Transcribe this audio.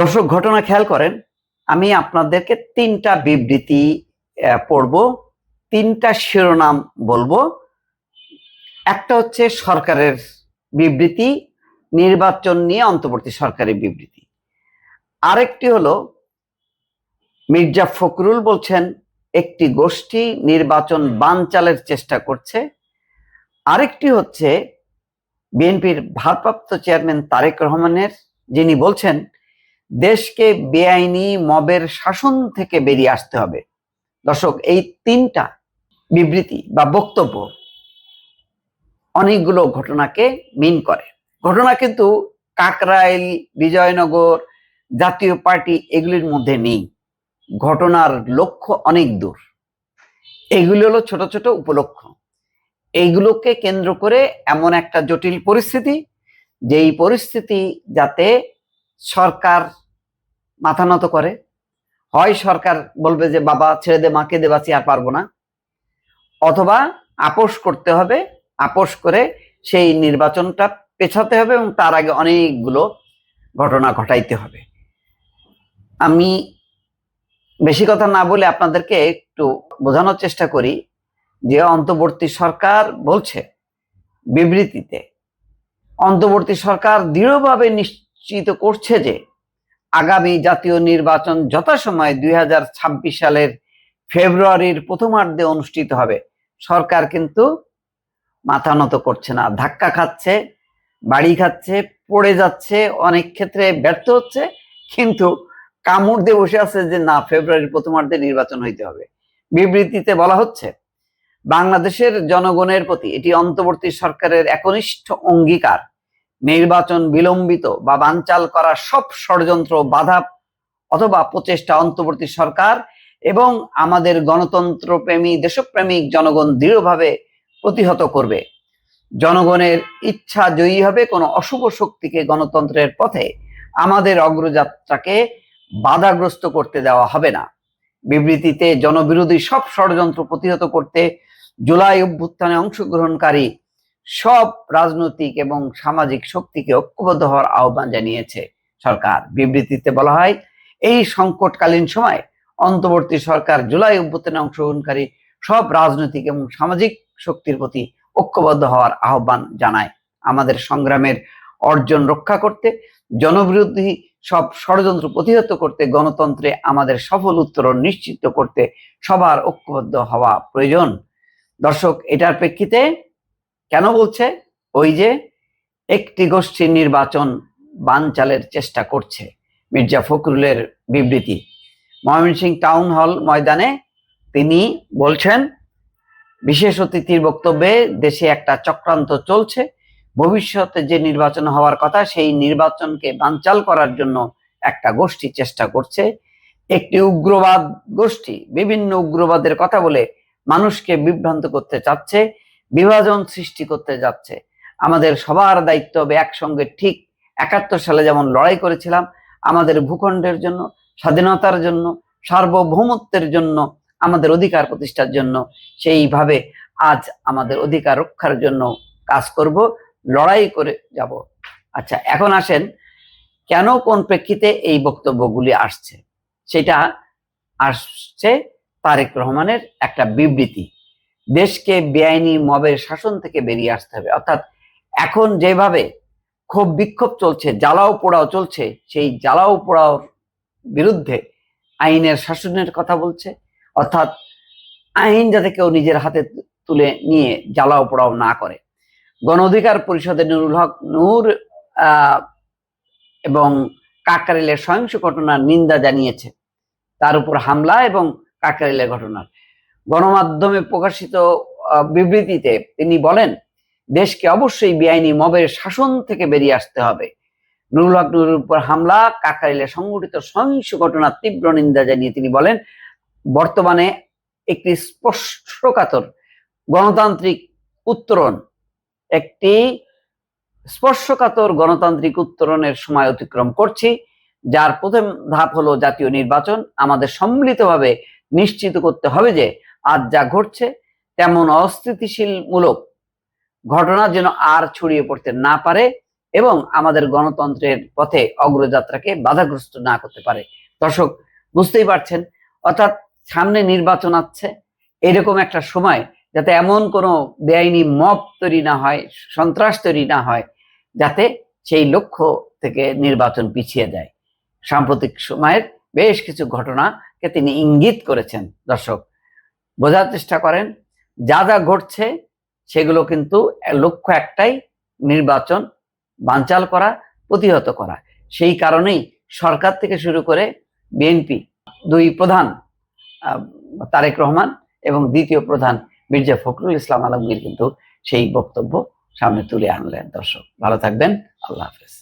দর্শক, ঘটনা খেয়াল করেন, আমি আপনাদেরকে তিনটা বিবৃতি পড়ব। তিনটা শিরোনাম বলব। একটা হচ্ছে সরকারের বিবৃতি, নির্বাচন নিয়ে অন্তর্বর্তী সরকারের বিবৃতি। আরেকটি হলো, মির্জা ফখরুল বলছেন, একটি গোষ্ঠী নির্বাচন বানচালের চেষ্টা করছে। আরেকটি হচ্ছে, বিএনপির ভারপ্রাপ্ত চেয়ারম্যান তারেক রহমানের, যিনি বলছেন দেশকে বেআইনি মবের শাসন থেকে বেরিয়ে আসতে হবে। দর্শক, এই তিনটা বিবৃতি বা বক্তব্য অনেকগুলো ঘটনাকে মিন করে। ঘটনা কিন্তু কাকরাইল, বিজয়নগর জাতীয় পার্টি এগুলির মধ্যে নেই। ঘটনার লক্ষ্য অনেক দূর। এগুলো হলো ছোট ছোট উপলক্ষ এইগুলোকে কেন্দ্র করে এমন একটা জটিল পরিস্থিতি, যেই পরিস্থিতি যাতে সরকার মাথা নত করে। হয় সরকার বলবে যে, বাবা, ছেড়ে দে, মাকে দে, বাঁচি, আর পারব না। অথবা আপোষ করতে হবে, আপোষ করে সেই নির্বাচনটা পেছাতে হবে এবং তার আগে অনেকগুলো ঘটনা ঘটাইতে হবে। আমি বেশি কথা না বলে আপনাদেরকে একটু বোঝানোর চেষ্টা করি যে, অন্তর্বর্তী সরকার বলছে বিবৃতিতে, অন্তর্বর্তী সরকার দৃঢ়ভাবে নিশ্চিত করছে যে আগামী জাতীয় নির্বাচন যথাসময়ে দুই হাজার ছাব্বিশ সালের ফেব্রুয়ারির প্রথমার্ধে অনুষ্ঠিত হবে। সরকার কিন্তু মাথা নত করছে না, ধাক্কা খাচ্ছে, বাড়ি খাচ্ছে, পড়ে যাচ্ছে, অনেক ক্ষেত্রে ব্যর্থ হচ্ছে, কিন্তু কামড় দিয়ে বসে আছে যে না, ফেব্রুয়ারির প্রথমার্ধে নির্বাচন হইতে হবে। বিবৃতিতে বলা হচ্ছে, বাংলাদেশের জনগণের প্রতি এটি অন্তর্বর্তী সরকারের একনিষ্ঠ অঙ্গীকার। নির্বাচন বিলম্বিত বা বানচাল করা সব ষড়যন্ত্র, বাধা অথবা প্রচেষ্টা অন্তর্বর্তী সরকার এবং আমাদের গণতন্ত্রপ্রেমী, দেশপ্রেমিক জনগণ দৃঢ়ভাবে প্রতিহত করবে। জনগণের ইচ্ছা জয়ী হবে কোনো অশুভ শক্তিকে গণতন্ত্রের পথে। আমাদের অগ্রযাত্রাকে বাধাগ্রস্ত করতে দেওয়া হবে না। বিবৃতিতে জনবিরোধী সব ষড়যন্ত্র প্রতিহত করতে জুলাই অভ্যুত্থানে অংশগ্রহণকারী সব রাজনৈতিক এবং সামাজিক শক্তিকে ঐক্যবদ্ধ হওয়ার আহ্বান জানিয়েছে সরকার। বিবৃতিতে বলা হয়, এই সংকটকালীন সময় অন্তর্বর্তী সরকার জুলাই অভ্যুত্থানে অংশগ্রহণকারী সব রাজনৈতিক এবং সামাজিক শক্তির প্রতি ঐক্যবদ্ধ হওয়ার আহ্বান জানায়। আমাদের সংগ্রামের অর্জন রক্ষা করতে, জনবিরোধী সব ষড়যন্ত্র প্রতিহত করতে, গণতন্ত্রে আমাদের সফল উত্তরণ নিশ্চিত করতে সবার ঐক্যবদ্ধ হওয়া প্রয়োজন। দর্শক, এটার প্রেক্ষিতে কেন বলছে? ওই যে একটি গোষ্ঠীর নির্বাচন বানচালের চেষ্টা করছে মির্জা ফখরুলের বিবৃতি। ময়মনসিংহ টাউন হল ময়দানে তিনি বলছেন, বিশেষ অতিথির বক্তব্যে দেশে একটা চক্রান্ত চলছে। ভবিষ্যতে যে নির্বাচন হওয়ার কথা, সেই নির্বাচনকে বানচাল করার জন্য একটা গোষ্ঠী চেষ্টা করছে। একটি উগ্রবাদ গোষ্ঠী, বিভিন্ন উগ্রবাদের কথা বলে মানুষকে বিভ্রান্ত করতে চাচ্ছে। বিভাজন সৃষ্টি করতে যাচ্ছে। আমাদের সবার দায়িত্ব হবে একসঙ্গে ঠিক একাত্তর সালে যেমন লড়াই করেছিলাম, আমাদের ভূখণ্ডের জন্য, স্বাধীনতার জন্য, সার্বভৌমত্বের জন্য, আমাদের অধিকার প্রতিষ্ঠার জন্য, সেইভাবে আজ আমাদের অধিকার রক্ষার জন্য কাজ করব, লড়াই করে যাব। আচ্ছা এখন আসেন, কেন কোন প্রেক্ষিতে এই বক্তব্যগুলি আসছে? সেটা আসছে তারেক রহমানের একটা বিবৃতি। দেশকে বেআইনি মবের শাসন থেকে বেরিয়ে আসতে হবে। অর্থাৎ এখন যেভাবে ক্ষোভ বিক্ষোভ চলছে, জ্বালাও পোড়াও চলছে, সেই জ্বালাও পোড়াওর বিরুদ্ধে আইনের শাসনের কথা বলছে। অর্থাৎ আইন যাতে কেউ নিজের হাতে তুলে নিয়ে জ্বালাও পোড়াও না করে। গণ অধিকার পরিষদের নুরুল হক নূর এবং কাকারিলের সহিংস ঘটনার নিন্দা জানিয়েছে। তার উপর হামলা এবং কাকারিলের ঘটনার গণমাধ্যমে প্রকাশিত বিবৃতিতে তিনি বলেন, দেশকে অবশ্যই বেআইনি মবের শাসন থেকে বেরিয়ে আসতে হবে। নুরুল হক নুরের উপর হামলা কাকারিলে সংঘটিত সহিংস ঘটনার তীব্র নিন্দা জানিয়ে তিনি বলেন, বর্তমানে একটি স্পষ্টকাতর গণতান্ত্রিক উত্তরণ, একটি স্পর্শকাতর গণতান্ত্রিক উত্তরণের সময় অতিক্রম করছি, যার প্রথম ধাপ হলো জাতীয় নির্বাচন। আমাদের সম্মিলিতভাবে নিশ্চিত করতে হবে যে আজ যা ঘটছে তেমন অস্থিতিশীল মূলক ঘটনা যেন আর ছড়িয়ে পড়তে না পারে এবং আমাদের গণতন্ত্রের পথে অগ্রযাত্রাকে বাধাগ্রস্ত না করতে পারে। দর্শক, বুঝতেই পারছেন, অর্থাৎ সামনে নির্বাচন আছে এরকম একটা সময় যাতে এমন কোনো বেআইনি মব তৈরি না হয়, সন্ত্রাস তৈরি না হয়, যাতে সেই লক্ষ্য থেকে নির্বাচন পিছিয়ে যায়। সাম্প্রতিক সময়ের বেশ কিছু ঘটনাকে তিনি ইঙ্গিত করেছেন, দর্শক। বোঝার চেষ্টা করেন, যা যা ঘটছে সেগুলো কিন্তু লক্ষ্য একটাই, নির্বাচন বানচাল করা, প্রতিহত করা। সেই কারণেই সরকার থেকে শুরু করে বিএনপি দুই প্রধান তারেক রহমান এবং দ্বিতীয় প্রধান মির্জা ফখরুল ইসলাম আলমগীর কিন্তু সেই বক্তব্য সামনে তুলে আনলেন। দর্শক, ভালো থাকবেন। আল্লাহ হাফেজ।